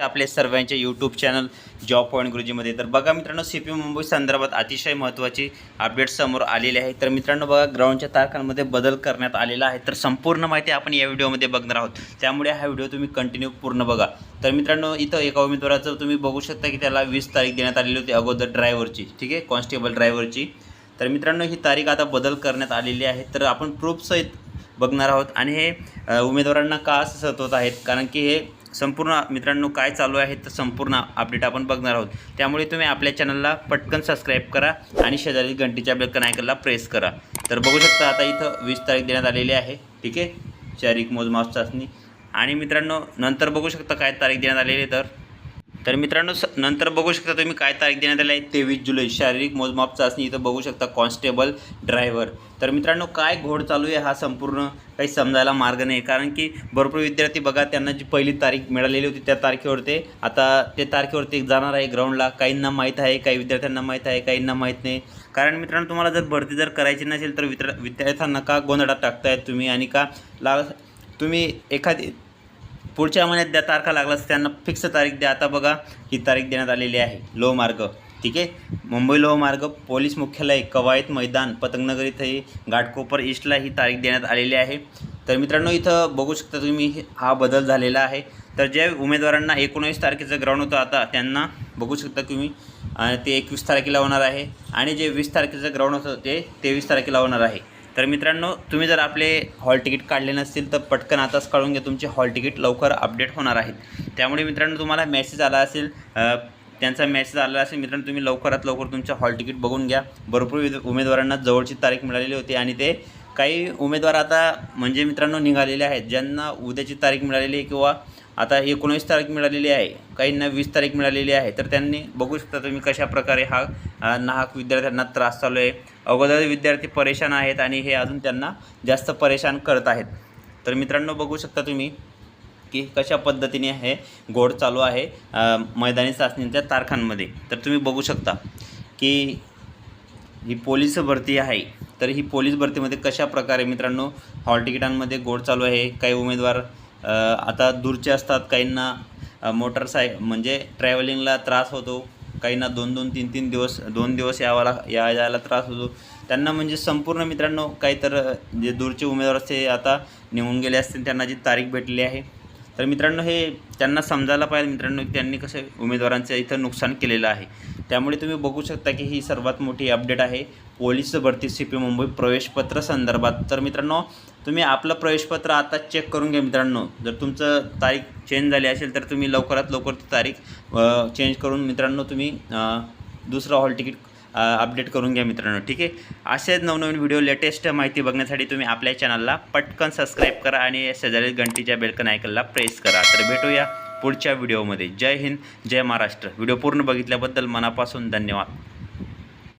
आपले सर्वांचे YouTube channel job point गुरुजीमध्ये तर बघा मित्रांनो सी पी मुंबई संदर्भात अतिशय महत्त्वाची अपडेट समोर आलेली आहे. तर मित्रांनो बघा ग्राउंडच्या तारखांमध्ये बदल करण्यात आलेला आहे. तर संपूर्ण माहिती आपण या व्हिडिओमध्ये बघणार आहोत. त्यामुळे हा व्हिडिओ तुम्ही कंटिन्यू पूर्ण बघा. तर मित्रांनो इथं एका उमेदवाराचं तुम्ही बघू शकता की त्याला वीस तारीख देण्यात आलेली होती अगोदर ड्रायव्हरची ठीक आहे? कॉन्स्टेबल ड्रायव्हरची तर मित्रांनो ही तारीख आता बदल करण्यात आलेली आहे. तर आपण प्रूफसहित बघणार आहोत. आणि हे उमेदवारांना का असं होत आहेत? कारण की हे संपूर्ण मित्रांनो काय चालू आहे तर संपूर्ण अपडेट आपण बघणार आहोत. त्यामुळे तुम्ही आपल्या चॅनलला पटकन सबस्क्राईब करा आणि शेजारी घंटीच्या बेलकन आयकनला प्रेस करा. तर बघू शकता आता इथं वीस तारीख देण्यात आलेली आहे. ठीक आहे? शारीरिक मोजमाप चाचणी. आणि मित्रांनो नंतर बघू शकता काय तारीख देण्यात आलेली आहे तर. तर मित्रांनो स नंतर बघू शकता तुम्ही काय तारीख देण्यात आली आहे. तेवीस जुलै शारीरिक मोजमाप चाचणी इथं बघू शकता कॉन्स्टेबल ड्रायव्हर. तर मित्रांनो काय घोड चालू आहे हा संपूर्ण काही समजायला मार्ग नाही. कारण की भरपूर विद्यार्थी बघा त्यांना जी पहिली तारीख मिळालेली होती त्या तारखेवर ते आता ते तारखेवरती जाणार आहे ग्राउंडला. काहींना माहीत आहे काही विद्यार्थ्यांना माहीत आहे काहींना माहीत नाही. कारण मित्रांनो तुम्हाला जर भरती जर करायची नसेल तर विद्या विद्यार्थ्यांना का गोंधळात टाकतायत तुम्ही? आणि का ला तुम्ही एखादी पुढच्या महिन्यात द्या तारखा लागलाच त्यांना फिक्स तारीख द्या. आता बघा ही तारीख देण्यात आलेली आहे. लोह मार्ग. ठीक आहे? मुंबई लोह मार्ग पोलीस मुख्यालय कवायत मैदान पतंगनगर इथंही घाटकोपर ईस्टला ही तारीख देण्यात आलेली आहे. तर मित्रांनो इथं बघू शकता तुम्ही हे- हा बदल झालेला आहे. तर ज्या उमेदवारांना एकोणवीस तारखेचं ग्राउंड होतं आता त्यांना बघू शकता तुम्ही. ते एकवीस तारखेला होणार आहे. आणि जे वीस तारखेचं ग्राउंड होतं ते तेवीस तारखेला होणार आहे. तर मित्रांनो तुम्ही जर आपले हॉल तिकीट काढले नसतील तर पटकन आताच काढून घ्या तुमचे हॉल तिकीट लवकर अपडेट होणार आहेत. त्यामुळे मित्रांनो तुम्हाला मेसेज आला असेल त्यांचा मेसेज आला असेल मित्रांनो तुम्ही लवकरात लवकर तुमचं हॉल तिकीट बघून घ्या. भरपूर उमेदवारांना जवळची तारीख मिळालेली होती आणि ते काही उमेदवार आता म्हणजे मित्रांनो निघालेले आहेत. ज्यांना उद्याची तारीख मिळालेली आहे किंवा आता एकोणीस तारीख मिळालेली आहे काहींना वीस तारीख मिळालेली आहे तर त्यांनी बघू शकता तुम्ही कशा प्रकारे हा नाहक विद्यार्थ्यांना त्रास चालू आहे. अगोदर विद्यार्थी परेशान आहेत आणि हे अजून त्यांना जास्त परेशान करत आहेत. तर मित्रांनो बघू शकता तुम्ही की कशा पद्धतीने हे गोड चालू आहे मैदानी चाचणीच्या तारखांमध्ये. तर तुम्ही बघू शकता की ही पोलीस भरती आहे तर ही पोलीस भरतीमध्ये कशा प्रकारे मित्रांनो हॉल तिकिटांमध्ये गोड चालू आहे काही उमेदवार आता दूरचे असतात काहींना मोटरसाय म्हणजे ट्रॅव्हलिंगला त्रास होतो. काहींना दोन दोन तीन तीन दिवस दोन दिवस यावाला या जायला त्रास होतो. त्यांना म्हणजे संपूर्ण मित्रांनो काही तर जे दूरचे उमेदवार असते आता निघून गेले असतील त्यांना जी तारीख भेटली आहे तर मित्रांनो हे त्यांना समजायला पाहिजे मित्रांनो त्यांनी कसं उमेदवारांचं इथं नुकसान केलेलं आहे. त्यामुळे तुम्ही बघू शकता की ही सर्वात मोठी अपडेट आहे. पोलीस भरती सी पी मुंबई प्रवेशपत्र संदर्भात. तर मित्रांनो तुम्ही आपलं प्रवेशपत्र आता चेक करून घ्या मित्रांनो. जर तुमचं तारीख चेंज झाली असेल तर तुम्ही लवकरात लवकर ती तारीख चेंज करून मित्रांनो तुम्ही दुसरं हॉल तिकीट अपडेट करून घ्या मित्रांनो ठीक आहे? असेच नवनवीन व्हिडिओ लेटेस्ट माहिती बघण्यासाठी तुम्ही आपल्या चॅनलला पटकन सबस्क्राईब करा आणि शेजारी घंटीच्या बेलकन आयकनला प्रेस करा. तर भेटूया पुढच्या व्हिडिओमध्ये जय हिंद जय महाराष्ट्र. व्हिडिओ पूर्ण बघितल्याबद्दल मनापासून धन्यवाद.